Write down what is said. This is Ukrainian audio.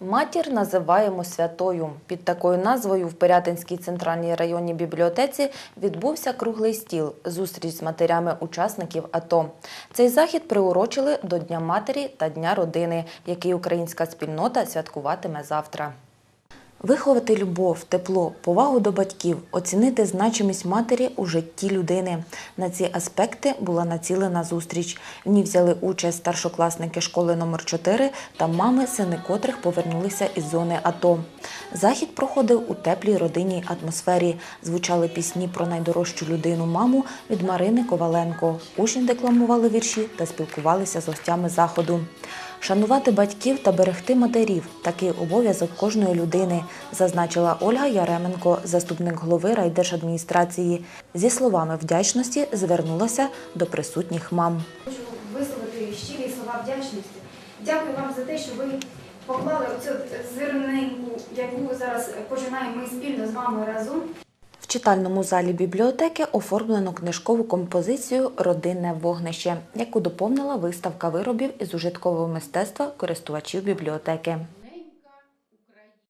Матір називаємо святою. Під такою назвою в Пирятинській центральній районній бібліотеці відбувся круглий стіл зустріч з матерями учасників АТО. Цей захід приурочили до Дня матері та Дня родини, який українська спільнота святкуватиме завтра. Виховати любов, тепло, повагу до батьків, оцінити значимість матері у житті людини. На ці аспекти була націлена зустріч. В ній взяли участь старшокласники школи номер 4 та мами, сини котрих повернулися із зони АТО. Захід проходив у теплій родинній атмосфері. Звучали пісні про найдорожчу людину маму від Марини Коваленко. Учні декламували вірші та спілкувалися з гостями заходу. Шанувати батьків та берегти матерів такий обов'язок кожної людини, зазначила Ольга Яременко, заступник голови райдержадміністрації. Зі словами вдячності звернулася до присутніх мам. Хочу висловити щирі слова вдячності. Дякую вам за те, що ви поклали оцю зернинку, яку зараз починаємо ми спільно з вами разом. В читальному залі бібліотеки оформлено книжкову композицію Родинне вогнище, яку доповнила виставка виробів із ужиткового мистецтва користувачів бібліотеки.